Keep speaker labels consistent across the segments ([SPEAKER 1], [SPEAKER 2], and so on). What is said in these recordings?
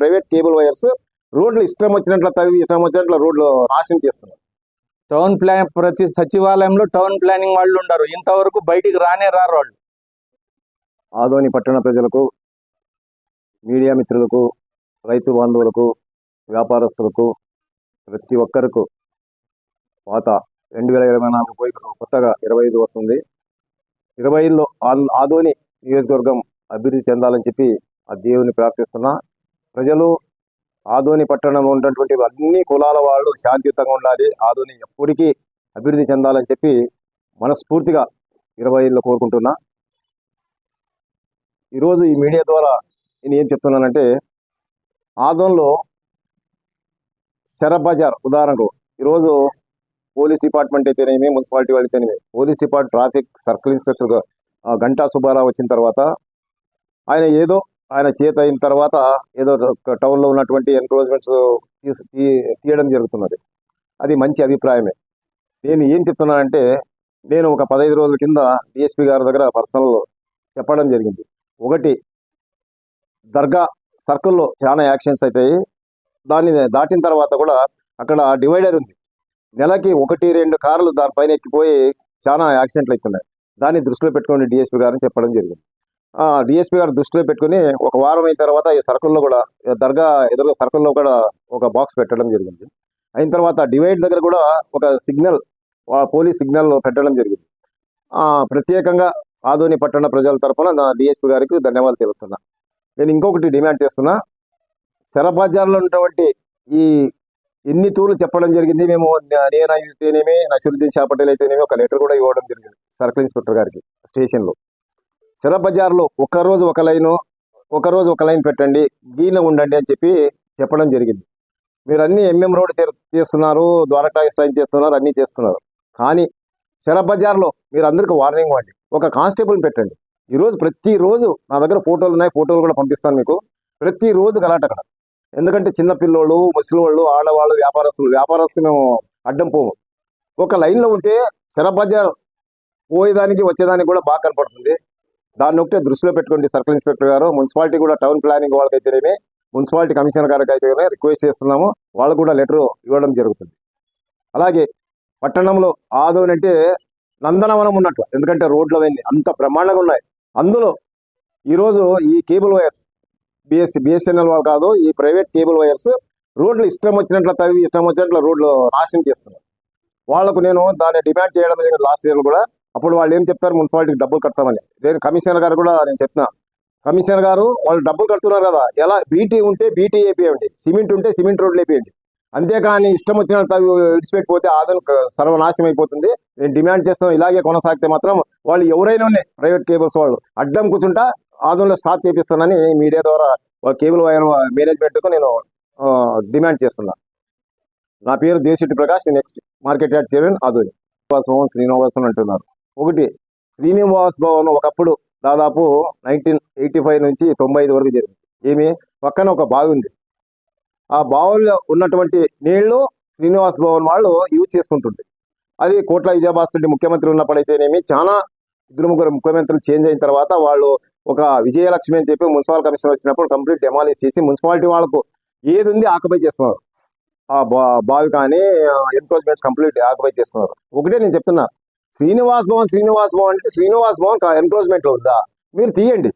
[SPEAKER 1] Private cable wires రోడ్లు ఇష్టం వచ్చినట్లు తవ్వి ఇష్టం వచ్చినట్లు రోడ్లు నాశనం చేస్తున్నారు
[SPEAKER 2] టౌన్ ప్లాన్ ప్రతి సచివాలయంలో టౌన్ ప్లానింగ్ వాళ్ళు ఉండరు. ఇంతవరకు బయటికి రానే రారు వాళ్ళు.
[SPEAKER 1] ఆదోని పట్టణ ప్రజలకు మీడియా మిత్రులకు రైతు బాంధవులకు వ్యాపారస్తులకు ప్రతి ఒక్కరికి పాత రెండు వేల ఇరవై నాలుగు పోయి కొత్తగా ఇరవై ఐదు వస్తుంది. ఇరవై ఐదులో ఆదోని నియోజకవర్గం అభివృద్ధి చెందాలని చెప్పి ఆ దేవుని ప్రార్థిస్తున్నా. ప్రజలు ఆదోని పట్టణంలో ఉన్నటువంటి అన్ని కులాల వాళ్ళు శాంతియుతంగా ఉండాలి. ఆదోని ఎప్పటికీ అభివృద్ధి చెందాలని చెప్పి మనస్ఫూర్తిగా ఇరవై ఏళ్ళు కోరుకుంటున్నా. ఈరోజు ఈ మీడియా ద్వారా నేను ఏం చెప్తున్నానంటే ఆదోన్లో శర బజార్ ఉదాహరణకు ఈరోజు పోలీస్ డిపార్ట్మెంట్ అయితేనేమి మున్సిపాలిటీ వాళ్ళు అయితేనేమి police depart traffic circle inspector ఆ, గంటా సుబ్బారావు వచ్చిన తర్వాత ఆయన ఏదో ఆయన చేత అయిన తర్వాత ఏదో ఒక టౌన్లో ఉన్నటువంటి ఎన్క్రోచ్మెంట్స్ తీయడం జరుగుతున్నది. అది మంచి అభిప్రాయమే. నేను ఏం చెప్తున్నానంటే నేను ఒక పదహైదు రోజుల కింద డిఎస్పీ గారి దగ్గర పర్సనల్ చెప్పడం జరిగింది. ఒకటి దర్గా సర్కిల్లో చాలా యాక్షన్స్ అవుతాయి దాన్ని దాటిన తర్వాత కూడా అక్కడ డివైడర్ ఉంది. నెలకి ఒకటి రెండు కార్లు దానిపైన ఎక్కిపోయి చాలా యాక్సిడెంట్లు అవుతున్నాయి దాన్ని దృష్టిలో పెట్టుకొని డిఎస్పీ గారిని చెప్పడం జరిగింది. డిఎస్పీ గారు దృష్టిలో పెట్టుకుని ఒక వారం అయిన తర్వాత ఈ సర్కుల్లో కూడా దర్గా ఎదురుగా సర్కుల్లో కూడా ఒక బాక్స్ పెట్టడం జరిగింది. అయిన తర్వాత డివైడ్ దగ్గర కూడా ఒక సిగ్నల్ పోలీస్ సిగ్నల్ పెట్టడం జరిగింది. ప్రత్యేకంగా ఆదోని పట్టణ ప్రజల తరఫున నా డిఎస్పీ గారికి ధన్యవాదాలు తెలుపుతున్నా. నేను ఇంకొకటి డిమాండ్ చేస్తున్నా. శరబాజార్లో ఉన్నటువంటి ఈ ఎన్ని తూర్లు చెప్పడం జరిగింది మేము నేను అయితేనేమి నసరుద్దీన్ షా పటేల్ అయితేనేమి ఒక లెటర్ కూడా ఇవ్వడం జరిగింది సర్కిల్ ఇన్స్పెక్టర్ గారికి స్టేషన్లో. శరబజార్లో ఒక రోజు ఒక లైను ఒక రోజు ఒక లైన్ పెట్టండి గీన ఉండండి అని చెప్పి చెప్పడం జరిగింది. మీరు అన్ని ఎంఎం రోడ్ చేస్తున్నారు ద్వారకా లైన్ చేస్తున్నారు అన్నీ చేస్తున్నారు. కానీ శరబజార్లో మీరు అందరికీ వార్నింగ్ ఇవ్వండి. ఒక కానిస్టేబుల్ పెట్టండి. ఈరోజు ప్రతిరోజు నా దగ్గర ఫోటోలు ఉన్నాయి ఫోటోలు కూడా పంపిస్తాను మీకు. ప్రతిరోజు గలాట అక్కడ. ఎందుకంటే చిన్న పిల్లోళ్ళు ముసలివాళ్ళు ఆడవాళ్ళు వ్యాపారస్తులు వ్యాపారస్తులు మేము అడ్డం పోము. ఒక లైన్లో ఉంటే శరబజార్ పోయేదానికి వచ్చేదానికి కూడా బాగా కనపడుతుంది. దాన్ని ఒకటే దృష్టిలో పెట్టుకోండి సర్కిల్ ఇన్స్పెక్టర్ గారు. మున్సిపాలిటీ కూడా టౌన్ ప్లానింగ్ వాళ్ళకైతేనేమి మున్సిపాలిటీ కమిషనర్ గారికి అయితే రిక్వెస్ట్ చేస్తున్నాము. వాళ్ళు కూడా లెటర్ ఇవ్వడం జరుగుతుంది. అలాగే పట్టణంలో ఆదోని అంటే నందనవనం ఉన్నట్లు ఎందుకంటే రోడ్లు అవన్నీ అంత బ్రహ్మాండంగా ఉన్నాయి. అందులో ఈరోజు ఈ కేబుల్ వైర్స్ బిఎస్సి బిఎస్ఎన్ఎల్ వాళ్ళు కాదు ఈ ప్రైవేట్ కేబుల్ వైర్స్ రోడ్లు ఇష్టం వచ్చినట్లు తవ్వి ఇష్టం వచ్చినట్లు రోడ్లు నాశనం చేస్తున్నారు. వాళ్ళకు నేను దాన్ని డిమాండ్ చేయడం జరిగింది లాస్ట్ ఇయర్ కూడా. అప్పుడు వాళ్ళు ఏం చెప్పారు మున్సిపాలిటీకి డబ్బులు కడతామని. నేను కమిషనర్ గారు కూడా నేను చెప్తున్నా కమిషనర్ గారు వాళ్ళు డబ్బులు కడుతున్నారు కదా. ఎలా? బీటీ ఉంటే బీటీ వేపియండి. సిమెంట్ ఉంటే సిమెంట్ రోడ్లు వేపియండి. అంతేకాని ఇష్టం వచ్చినట్టు విడిచిపెట్టిపోతే ఆదరణ సర్వనాశనం అయిపోతుంది. నేను డిమాండ్ చేస్తాను ఇలాగే కొనసాగితే మాత్రం వాళ్ళు ఎవరైనా ఉన్నాయి ప్రైవేట్ కేబుల్స్ వాళ్ళు అడ్డం కూర్చుంటా ఆదంలో స్టాప్ చేపిస్తానని మీడియా ద్వారా కేబుల్ వైర్ మేనేజ్మెంట్కు నేను ఆ, డిమాండ్ చేస్తున్నా. నా పేరు దేశెట్టి ప్రకాష్ నేను ఎక్స్ మార్కెట్ యార్డ్ చైర్మన్ ఆధుని శ్రీనివాస్ భవన్ అని అంటున్నారు. ఒకటి శ్రీనివాస్ భవన్ ఒకప్పుడు దాదాపు నైన్టీన్ ఎయిటీ ఫైవ్ నుంచి తొంభై ఐదు వరకు జరిగింది. ఏమి? పక్కన ఒక బావి ఉంది. ఆ బావిలో ఉన్నటువంటి నీళ్ళు శ్రీనివాస్ భవన్ వాళ్ళు యూజ్ చేసుకుంటుండే. అది కోట్ల విజయభాస్కర్ రెడ్డి ముఖ్యమంత్రి ఉన్నప్పుడైతేనేమి చాలా ఇద్దరు ముగ్గురు ముఖ్యమంత్రులు చేంజ్ అయిన తర్వాత వాళ్ళు ఒక విజయలక్ష్మి అని చెప్పి మున్సిపల్ కమిషనర్ వచ్చినప్పుడు కంప్లీట్ డెమాలిష్ చేసి మున్సిపాలిటీ వాళ్ళకు ఏది ఉంది ఆక్యుపై చేసుకున్నారు. ఆ బా- బావి కానీ ఎన్క్రోచ్మెంట్స్ కంప్లీట్ ఆక్యుపై చేసుకున్నారు. ఒకటే నేను చెప్తున్నా. శ్రీనివాస్ భవన్ శ్రీనివాస్ భవన్ అంటే శ్రీనివాస్ భవన్ ఎన్క్రోచ్మెంట్లో ఉందా? మీరు తీయండి.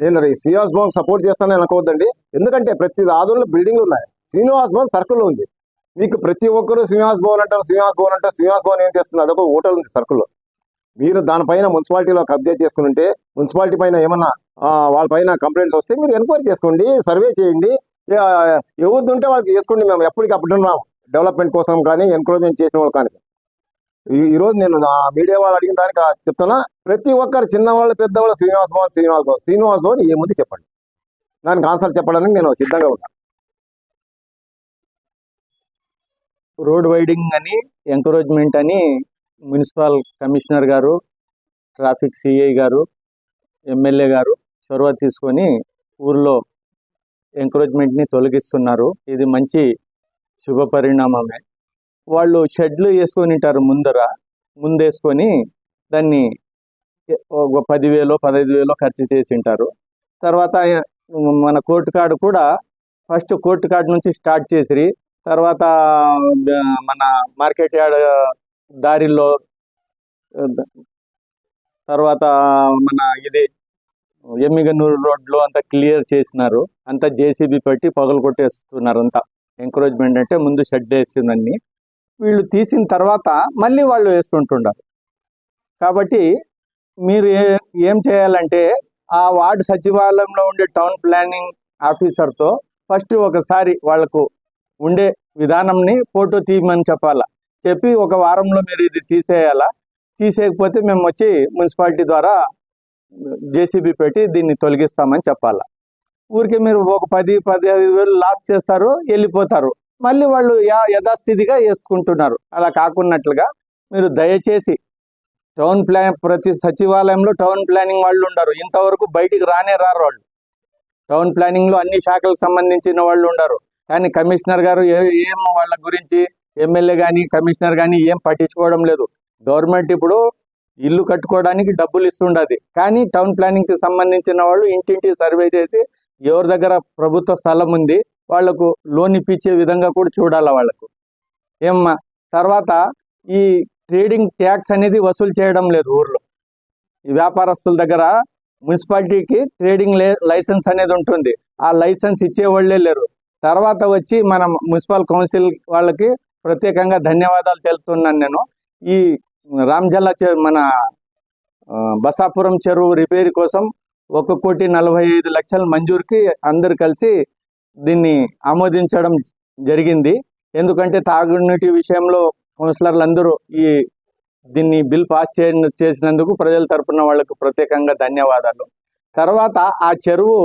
[SPEAKER 1] నేను శ్రీనివాస్ భవన్ సపోర్ట్ చేస్తానని అనుకోవద్దండి. ఎందుకంటే ప్రతి ఆదంలో బిల్డింగ్లు ఉన్నాయి. శ్రీనివాస్ భవన్ సర్కిల్లో ఉంది. మీకు ప్రతి ఒక్కరు శ్రీనివాస్ భవన్ అంటారు శ్రీనివాస్ భవన్ అంటారు శ్రీనివాస్ భవన్ ఏం చేస్తుంది? అదొక హోటల్ ఉంది సర్కిల్లో మీరు దానిపైన మున్సిపాలిటీలో కబ్జా చేసుకుని ఉంటే మున్సిపాలిటీ పైన ఏమన్నా వాళ్ళపైన వాళ్ళ పైన కంప్లైంట్స్ వస్తే మీరు ఎంక్వైరీ చేసుకోండి సర్వే చేయండి. ఎవరిది ఉంటే వాళ్ళకి చేసుకోండి. మేము ఎప్పటికి అప్పుడు ఉన్నాం డెవలప్మెంట్ కోసం కానీ ఎంకరేజ్మెంట్ చేసిన వాళ్ళు కానీ. ఈ- రోజు నేను నా మీడియా వాళ్ళు అడిగిన దానికి చెప్తున్నా ప్రతి ఒక్కరు చిన్నవాళ్ళు పెద్దవాళ్ళు శ్రీనివాస్ భవన్ శ్రీనివాస్ భవన్. శ్రీనివాస్ భవన్ ఏముంది చెప్పండి. దానికి ఆన్సర్ చెప్పడానికి నేను సిద్ధంగా ఉన్నాను
[SPEAKER 2] రోడ్ వైడింగ్ అని ఎంకరేజ్మెంట్ అని మున్సిపల్ కమిషనర్ గారు ట్రాఫిక్ సిఐ గారు ఎమ్మెల్యే గారు చొరవ తీసుకొని ఊర్లో ఎంకరేజ్మెంట్ని తొలగిస్తున్నారు. ఇది మంచి శుభ పరిణామమే వాళ్ళు షెడ్లు వేసుకొని ఉంటారు ముందర ముందేసుకొని దాన్ని ఒక పదివేలో పదహైదు వేలో ఖర్చు చేసి ఉంటారు తర్వాత మన కోర్టు కార్డు కూడా ఫస్ట్ కోర్టు కార్డు నుంచి స్టార్ట్ చేసిరి. తర్వాత మన మార్కెట్ యార్డ్ దారిలో తర్వాత మన ఇది ఎమ్మిగనూరు రోడ్లో అంతా క్లియర్ చేసినారు. అంతా జేసీబీ పెట్టి పగలు కొట్టేస్తున్నారు అంతా. ఎంకరేజ్మెంట్ అంటే ముందు షెడ్ వేసిందన్నీ. వీళ్ళు తీసిన తర్వాత మళ్ళీ వాళ్ళు వేస్తుంటుండారు. కాబట్టి మీరు ఏం చేయాలంటే ఆ వార్డు సచివాలయంలో ఉండే టౌన్ ప్లానింగ్ ఆఫీసర్తో ఫస్ట్ ఒకసారి వాళ్ళకు ఉండే విధానంని ఫోటో తీయమని చెప్పాలా. చెప్పి ఒక వారంలో మీరు ఇది తీసేయాలా. తీసేయకపోతే మేము వచ్చి మున్సిపాలిటీ ద్వారా జేసీబీ పెట్టి దీన్ని తొలగిస్తామని చెప్పాలా. ఊరికే మీరు ఒక పది పదిహేను వేలు లాస్ చేస్తారు వెళ్ళిపోతారు. మళ్ళీ వాళ్ళు యా- యథాస్థితిగా వేసుకుంటున్నారు. అలా కాకున్నట్లుగా మీరు దయచేసి టౌన్ ప్లాన్ ప్రతి సచివాలయంలో టౌన్ ప్లానింగ్ వాళ్ళు ఉండరు. ఇంతవరకు బయటికి రానే రారు వాళ్ళు. టౌన్ ప్లానింగ్లో అన్ని శాఖలకు సంబంధించిన వాళ్ళు ఉండరు. కానీ కమిషనర్ గారు ఏ- ఏం వాళ్ళ గురించి ఎమ్మెల్యే కానీ కమిషనర్ కానీ ఏం పట్టించుకోవడం లేదు. గవర్నమెంట్ ఇప్పుడు ఇల్లు కట్టుకోవడానికి డబ్బులు ఇస్తుండదు. కానీ టౌన్ ప్లానింగ్కి సంబంధించిన వాళ్ళు ఇంటింటి సర్వే చేసి ఎవరి దగ్గర ప్రభుత్వ స్థలం ఉంది వాళ్ళకు లోన్ ఇప్పించే విధంగా కూడా చూడాలి వాళ్ళకు ఏమ్మా తర్వాత ఈ ట్రేడింగ్ ట్యాక్స్ అనేది వసూలు చేయడం లేదు ఊర్లో. ఈ వ్యాపారస్తుల దగ్గర మున్సిపాలిటీకి ట్రేడింగ్ లే- లైసెన్స్ అనేది ఉంటుంది. ఆ లైసెన్స్ ఇచ్చేవాళ్ళే లేరు. తర్వాత వచ్చి మన మున్సిపల్ కౌన్సిల్ వాళ్ళకి ప్రత్యేకంగా ధన్యవాదాలు తెలుపుతున్నాను నేను. ఈ రామ్జల్లా చె- మన బసాపురం చెరువు రిపేర్ కోసం ఒక కోటి నలభై ఐదు లక్షల మంజూరుకి అందరు కలిసి దీన్ని ఆమోదించడం జరిగింది. ఎందుకంటే తాగునీటి విషయంలో కౌన్సిలర్లు అందరూ ఈ దీన్ని బిల్ పాస్ చే చేసినందుకు ప్రజల తరపున వాళ్ళకు ప్రత్యేకంగా ధన్యవాదాలు. తర్వాత ఆ చెరువు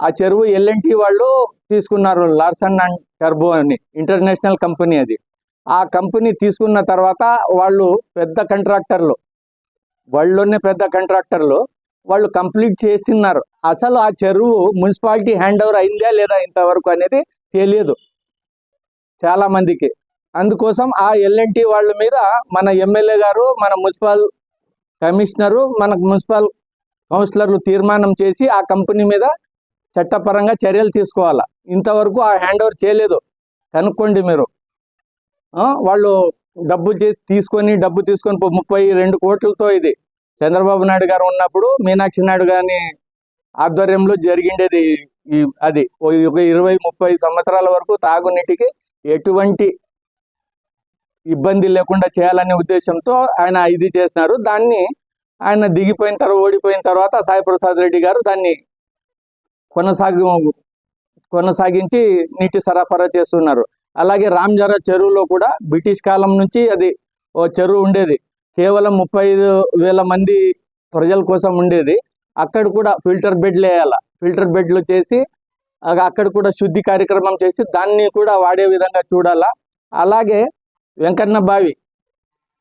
[SPEAKER 2] ఆ చెరువు ఎల్ఎన్టీ వాళ్ళు తీసుకున్నారు లార్సన్ అండ్ టర్బో అని ఇంటర్నేషనల్ కంపెనీ అది. ఆ కంపెనీ తీసుకున్న తర్వాత వాళ్ళు పెద్ద కాంట్రాక్టర్లు వాళ్ళలోనే పెద్ద కాంట్రాక్టర్లు. వాళ్ళు కంప్లీట్ చేస్తున్నారు. అసలు ఆ చెరువు మున్సిపాలిటీ హ్యాండ్ ఓవర్ అయిందా లేదా ఇంతవరకు అనేది తెలియదు. చాలా మందికి. అందుకోసం ఆ ఎల్ఎన్టీ వాళ్ళ మీద మన ఎమ్మెల్యే గారు మన మున్సిపల్ కమిషనరు మన మున్సిపల్ కౌన్సిలర్లు తీర్మానం చేసి ఆ కంపెనీ మీద చట్టపరంగా చర్యలు తీసుకోవాలా. ఇంతవరకు ఆ హ్యాండ్ ఓవర్ చేయలేదు. కనుక్కోండి మీరు. వాళ్ళు డబ్బు తీసుకొని డబ్బు తీసుకొని ముప్పై రెండు కోట్లతో ఇది. చంద్రబాబు నాయుడు గారు ఉన్నప్పుడు మీనాక్షి నాయుడు గారిని ఆధ్వర్యంలో జరిగిండేది అది. ఓ- ఒక ఇరవై ముప్పై సంవత్సరాల వరకు తాగునీటికి ఎటువంటి ఇబ్బంది లేకుండా చేయాలనే ఉద్దేశంతో ఆయన ఇది చేసినారు. దాన్ని ఆయన దిగిపోయిన తర్వాత ఓడిపోయిన తర్వాత సాయి ప్రసాద్ రెడ్డి గారు దాన్ని కొనసాగి కొనసాగించి నీటి సరఫరా చేస్తున్నారు. అలాగే రామ్జరా చెరువులో కూడా బ్రిటిష్ కాలం నుంచి అది ఓ చెరువు ఉండేది. కేవలం ముప్పై వేల మంది ప్రజల కోసం ఉండేది. అక్కడ కూడా ఫిల్టర్ బెడ్లు వేయాల. ఫిల్టర్ బెడ్లు చేసి అక్కడ కూడా శుద్ధి కార్యక్రమం చేసి దాన్ని కూడా వాడే విధంగా చూడాలా. అలాగే వెంకన్న బావి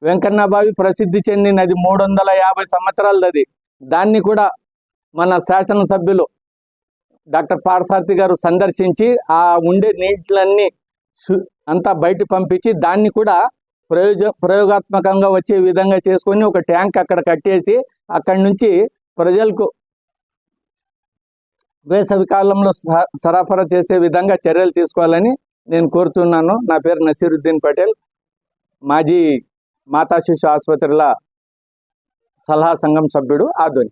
[SPEAKER 2] వెంకన్న బావి ప్రసిద్ధి చెందినది మూడు వందల యాభై సంవత్సరాలది అది దాన్ని కూడా మన శాసనసభ్యులు డాక్టర్ పారసార్థి గారు సందర్శించి ఆ ఉండే నీటిలన్నీ అంతా బయట పంపించి దాన్ని కూడా ప్రయోజ ప్రయోగాత్మకంగా వచ్చే విధంగా చేసుకొని ఒక ట్యాంక్ అక్కడ కట్టేసి అక్కడి నుంచి ప్రజలకు వేసవి కాలంలో స- సరఫరా చేసే విధంగా చర్యలు తీసుకోవాలని నేను కోరుతున్నాను. నా పేరు నసీరుద్దీన్ పటేల్. మాజీ మాతా శిశు ఆసుపత్రుల సలహా సంఘం సభ్యుడు ఆధ్వని